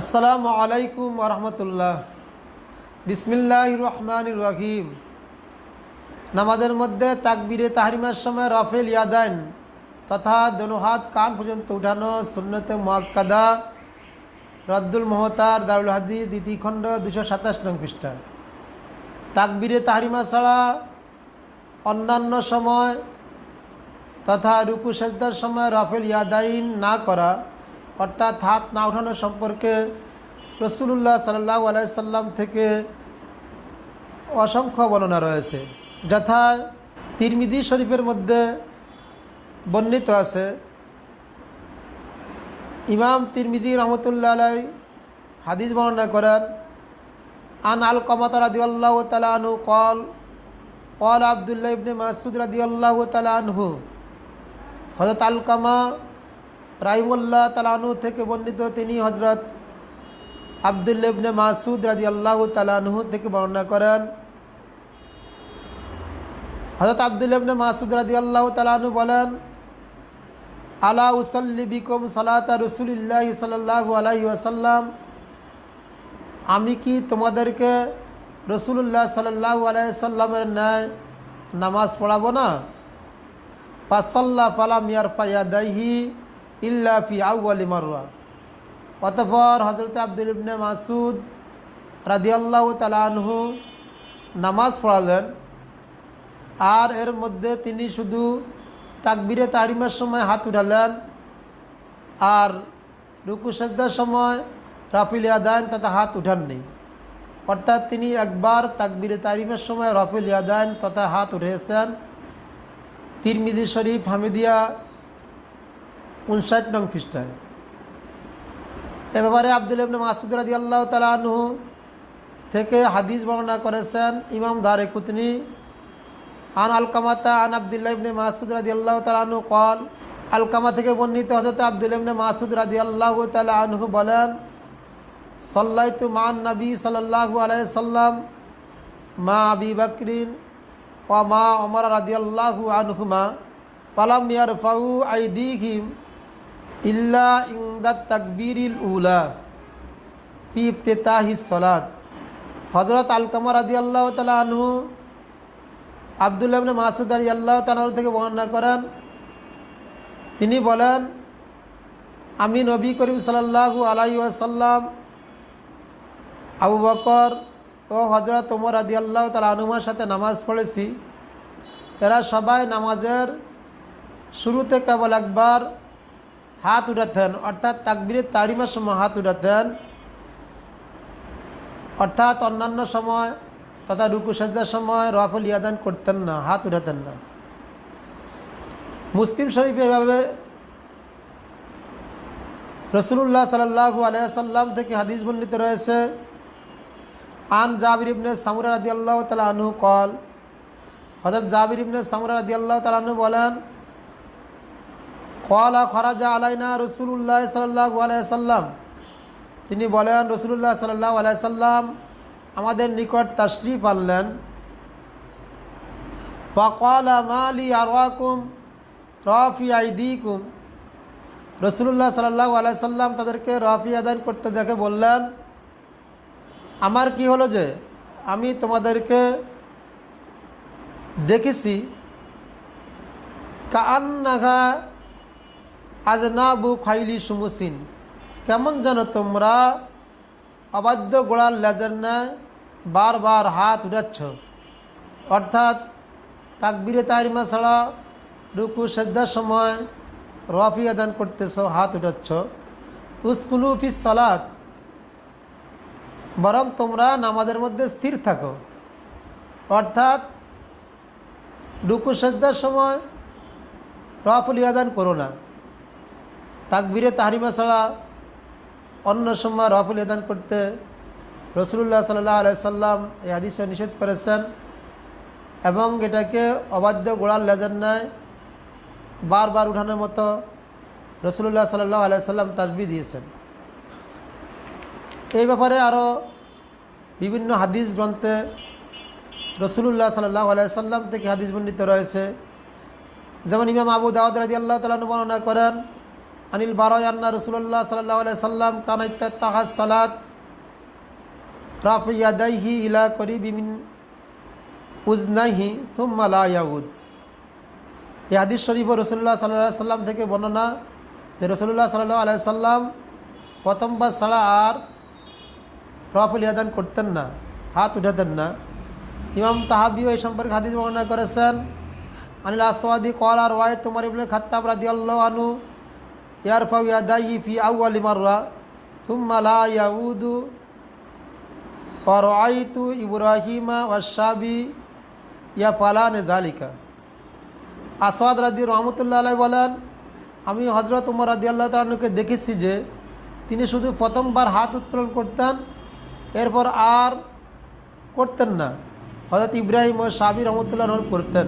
আসসালামু আলাইকুম রহমতুল্লাহ। বিসমিল্লাহ রহমান রহিম। নামাজের মধ্যে তাকবিরে তাহরিমার সময় রফেল ইয়াদাইন তথা দোনো হাত কান পর্যন্ত উঠানো সুন্নতে মোয়াক্কাদা রদ্দুল মোহতার, দারুল হাদিস, দ্বিতীয় খণ্ড দুশো সাতাশ নং পৃষ্ঠা। তাকবিরে তাহরিমা ছাড়া অন্যান্য সময় তথা রুকু, সেজদার সময় রফেল ইয়াদাইন না করা অর্থাৎ হাত না ওঠানো সম্পর্কে রসুল্লাহ সাল্লাহ আলাইসাল্লাম থেকে অসংখ্য বর্ণনা রয়েছে। যথা তিরমিদি শরীফের মধ্যে বর্ণিত আছে। ইমাম তিরমিজি রহমতুল্লাহ আলাই হাদিস বর্ণনা করেন, আন আল কমাতা রাদি আল্লাহ তালা আনহু কল কল আবদুল্লাহ ইবনে মাসুদ রাদি আল্লাহ তালা আনহু হজরত আলকামা রাইমুল্লাহ তালানু থেকে বর্ণিত তিনি হজরত আবদুল্লেবনে মাসুদ রাজি আল্লাহ তালানহু থেকে বর্ণনা করেন। হজরত আবদুল্লেবনে মাসুদ রাজি আল্লাহ তালানহু বলেন, আলা উসল্লি বিকম সালাতা রসুলিল্লাহ সাল্লাহ আলাহি আসাল্লাম আমি কি তোমাদেরকে রসুল্লাহ সাল্লাহ আলাইসাল্লামের ন্যায় নামাজ পড়াবো না? পাসাল্লা ফালাম ইয়ার পায়া দাইহি ইল্লা ফি আউআলি মারওয়া অতপর হজরত আব্দুল ইবনে মাসুদ রাদিয়াল্লাহু তালানহু নামাজ পড়ালেন। আর এর মধ্যে তিনি শুধু তাকবিরে তারিমের সময় হাত উঠালেন। আর রুকু সময় রাফিল ইয়াদায়ন তথা হাত উঠাননি। অর্থাৎ তিনি একবার তাকবিরে তারিমের সময় রফিল ইয়াদায়ন তথা হাত উঠেছেন। তিরমিজি শরীফ হামিদিয়া উনষাট নং খ্রিস্টায় এ ব্যাপারে আব্দুল ইবনে মাসুদ রাজি আল্লাহ তালাহু থেকে হাদিস বর্ণনা করেছেন ইমাম দারে কুতনি আন আলকামাতা আন আবদুল্লাহ ইবনে মাসুদ রাজি আল্লাহ তালাহু কল আলকামা থেকে বর্ণিত হজরত আব্দুল ইবনে মাসুদ রাজি আল্লাহ তালাহু বলেন, সাল্লাইতু মান নবী সাল্লাহু আলাই সাল্লাম মা আবি বকরিন ও মা অমর রাজি আল্লাহু আনহুমা পালাম ফাউ আইদিহিম ইল্লা ইংদাত তাকবীরিল উলা, ফি ইফতেতাহি সলাদ হজরত আলকামা রাদি আল্লাহ তালা আনহু, আবদুল্লাহ মাসুদ আলী আল্লাহ তালাহ থেকে বর্ণনা করেন। তিনি বলেন, আমি নবী করিম সাল্লাল্লাহু আলাই আসাল্লাম আবু বকর ও হজরত ওমর আদি আল্লাহ তালা আনুমার সাথে নামাজ পড়েছি। এরা সবাই নামাজের শুরুতে কেবল একবার হাত উঠাতেন, অর্থাৎ তাকবিরের তারিমার সময় হাত উঠাতেন। অর্থাৎ অন্যান্য সময় তথা রুকু সময় রফল, ইয়াদান করতেন না, হাত উঠাতেন না। মুসলিম শরীফ এভাবে রসুল্লাহ সাল্লাহু আলিয়াল্লাম থেকে হাদিস বর্ণিত রয়েছে। আন জাবির ইবনে সামুরা রাদি আল্লাহ তালা কল হজরত জাবির ইবনে সামুরা রাদি আল্লাহ তালা বলেন কলা খরাজা আলাইনা রসুল্লাহ সাল্লাহ আলাইসাল্লাম তিনি বলেন রসুল্লাহ সাল্লাহ আলাইসাল্লাম আমাদের নিকট তাশরিফ আনলেন। ফকলা মালি আরওয়াকুম রফি আইদিকুম। রসুল্লাহ সাল্লাহ আলাইসাল্লাম তাদেরকে রফি আদান করতে দেখে বললেন, আমার কি হলো যে আমি তোমাদেরকে দেখেছি কান্নাঘা আজ না বু খাইলি সুমুসিন। কেমন যেন তোমরা অবাধ্য গোড়ার লেজের নেয় বারবার হাত উঠাচ্ছ। অর্থাৎ তাকবিরে তারিমা ছাড়া রুকু সেদ্ধার সময় রফি আদান করতেছ, হাত উঠাচ্ছ। উস্কুলু ফিস সালাত। বরং তোমরা নামাজের মধ্যে স্থির থাকো। অর্থাৎ রুকু সেদ্ধার সময় রফুল আদান করো না। তাকবিরে তাহারিমা ছাড়া অন্য সময় রফুল এদান করতে রসুল্লাহ সাল্লাহ আলাইসাল্লাম এই হাদিসে নিষেধ করেছেন এবং এটাকে অবাধ্য গোড়ার লেজার নেয় বারবার উঠানোর মতো রসুল্লাহ সাল্লাহ আলাইসাল্লাম তাজবি দিয়েছেন। এই ব্যাপারে আরও বিভিন্ন হাদিস গ্রন্থে রসুল্লাহ সাল্লাহ আলাইসাল্লাম থেকে হাদিস বর্ণিত রয়েছে। যেমন ইমাম আবু দাউদ রাজি আল্লাহ তালন বর্ণনা করেন আনিল বারয়ান্না রসুল্লাহ সাল্লাহ সাল্লাম কানাইতাহাজ সালাত রাফিয়াদাইহি ইলা করি বিমিন উজনাহি থুম্মালা এই হাদিস শরীফ রসুল্লাহ সাল্লাহ সাল্লাম থেকে বর্ণনা যে রসুল্লাহ সাল্লাহ আলাই সাল্লাম প্রথমবার ছাড়া আর রফুল ইয়াদান করতেন না, হাত উঠাতেন না। ইমাম তাহাবিও এই সম্পর্কে হাদিস বর্ণনা করেছেন, আনিল আসওয়াদি কলা ওয়াই তোমার ইবনে খাত্তাব রাদিয়াল্লাহু আনহু ইয়ারফাউ ইয়াদাইহি ফি আউয়ালি মাররা থুম্মা লা ইয়াউদু ওয়া রাআইতু ইব্রাহিমা ওয়াশাবি ইয়া ফালান যালিকা আসওয়াদ রাদি রহমতুল্লাহ আলাই বলেন আমি হজরত উমর রাদি আল্লাহ তালুকে দেখেছি যে, তিনি শুধু প্রথমবার হাত উত্তোলন করতেন, এরপর আর করতেন না। হজরত ইব্রাহিম ও সাবির রহমতুল্লাহ করতেন।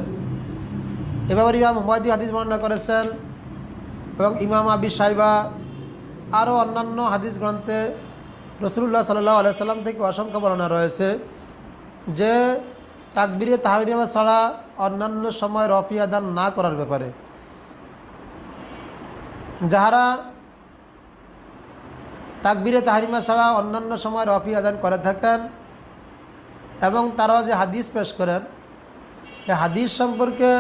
এ ব্যাপারে ইমাম হুমায়দি হাদিস বর্ণনা করেছেন এবং ইমাম আবি সাইবা আরও অন্যান্য হাদিস গ্রন্থে রসুল্লাহ সাল্লাহ আলাইসাল্লাম থেকে অসংখ্য বর্ণনা রয়েছে যে তাকবিরে তাহরিমা ছাড়া অন্যান্য সময় রফি আদান না করার ব্যাপারে। যাহারা তাকবিরে তাহারিমা ছাড়া অন্যান্য সময় রফি আদান করে থাকেন এবং তারাও যে হাদিস পেশ করেন এই হাদিস সম্পর্কে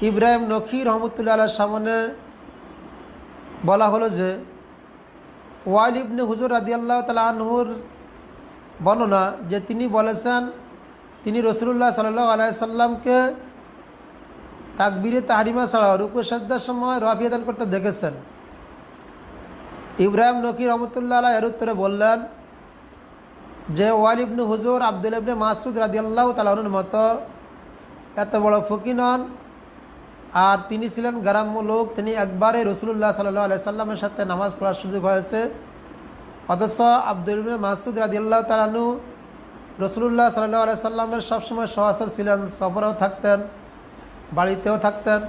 ইব্রাহিম নখি রহমতুল্লাহ আল্লাহ সামনে বলা হলো যে, ওয়াইল ইবনে হুজুর রাদিয়াল্লাহ তালা আনহুর বর্ণনা যে তিনি বলেছেন, তিনি রসুল্লাহ সাল্লাহ আলাইসাল্লামকে তাকবিরে তাহারিমা ছাড়া, রুকু সময় রফিয়াদান করতে দেখেছেন। ইব্রাহিম নকি রহমতুল্লাহ আল্লাহ এর উত্তরে বললেন যে ওয়াল ইবনু হুজুর আব্দুল ইবনে মাসুদ রাদিয়াল্লাহ তালাহনুর মতো এত বড় ফকি নন আর তিনি ছিলেন গ্রাম্য লোক, তিনি একবারে রসুল্লাহ সাল্লাহ আলাই সাল্লামের সাথে নামাজ পড়ার সুযোগ হয়েছে। অথচ আব্দুল মাসুদ রাদিয়াল্লাহ তালানু রসুল্লাহ সাল্লাহ আলাই সাল্লামের সবসময় সহসর ছিলেন, সফরেও থাকতেন, বাড়িতেও থাকতেন।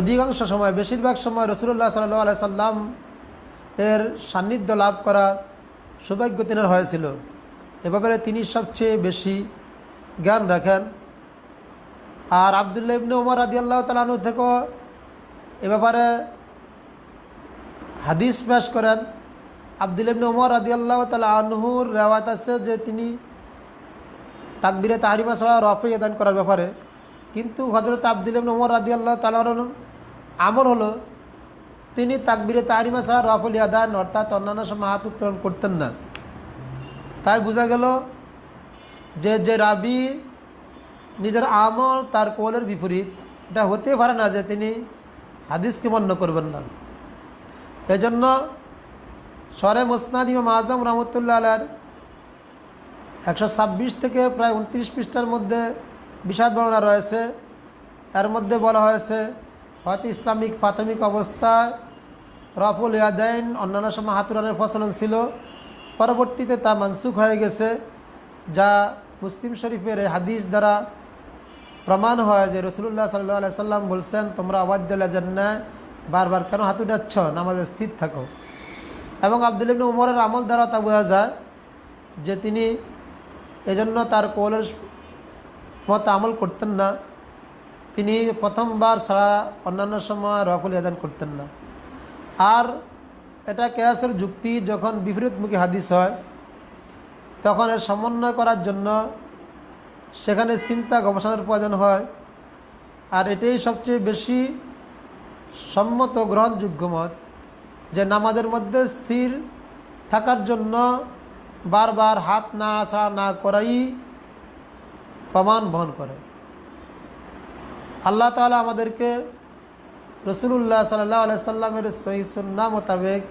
অধিকাংশ সময়, বেশিরভাগ সময় রসুল্লাহ সাল্লাহ আলাই সাল্লাম এর সান্নিধ্য লাভ করার সৌভাগ্য তিনার হয়েছিল। এ ব্যাপারে তিনি সবচেয়ে বেশি জ্ঞান রাখেন। আর আবদুল্লাহ ইবনে আদি আল্লাহ তালানু থেকেও এ ব্যাপারে হাদিস পেশ করেন। আবদুল ইবনে উমর আদি তালা আনহুর রেওয়াত আছে যে তিনি তাকবিরে তাহারিমা ছাড়া রফে আদান করার ব্যাপারে। কিন্তু হজরত আবদুল ইবনে আদি আল্লাহ তালার আমল হলো তিনি তাকবিরে তাহারিমা ছাড়া রফুল আদান অর্থাৎ অন্যান্য সময় হাত উত্তোলন করতেন না। তাই বোঝা গেল যে যে রাবি নিজের আমল তার কোলের বিপরীত। এটা হতে পারে না যে তিনি হাদিসকে মান্য করবেন না। এজন্য সরে মুসনাদ ইমাম আজম রহমতুল্লাহ আলার একশো ছাব্বিশ থেকে প্রায় উনত্রিশ পৃষ্ঠার মধ্যে বিষাদ বর্ণনা রয়েছে। এর মধ্যে বলা হয়েছে, হয়তো ইসলামিক প্রাথমিক অবস্থায় রফুল ইয়াদাইন অন্যান্য সময় হাতুরানের ফসলন ছিল। পরবর্তীতে তা মানসুখ হয়ে গেছে, যা মুসলিম শরীফের হাদিস দ্বারা প্রমাণ হয় যে রসুল্লাহ সাল্লাহ সাল্লাম বলছেন, তোমরা অবাদ্দুল্লাহ জান্নায় বারবার কেন হাতু যাচ্ছ নামাজে স্থির থাকো। এবং আবদুল ইবনে উমরের আমল দ্বারা তা বোঝা যায় যে তিনি এজন্য তার কৌলের মতো আমল করতেন না। তিনি প্রথমবার ছাড়া অন্যান্য সময় রফুল আদান করতেন না। আর এটা কেয়াসের যুক্তি, যখন বিপরীতমুখী হাদিস হয়, তখন এর সমন্বয় করার জন্য সেখানে চিন্তা গবেষণার প্রয়োজন হয়। আর এটাই সবচেয়ে বেশি সম্মত গ্রহণযোগ্য মত যে নামাজের মধ্যে স্থির থাকার জন্য বারবার হাত না নাড়াছাড়া না করাই প্রমাণ বহন করে। আল্লাহ তালা আমাদেরকে রসুল্লাহ সাল্লাহ আলাইসাল্লামের সহি সুন্না মোতাবেক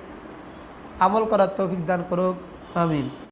আমল করার তৌফিক দান করুক। আমিন।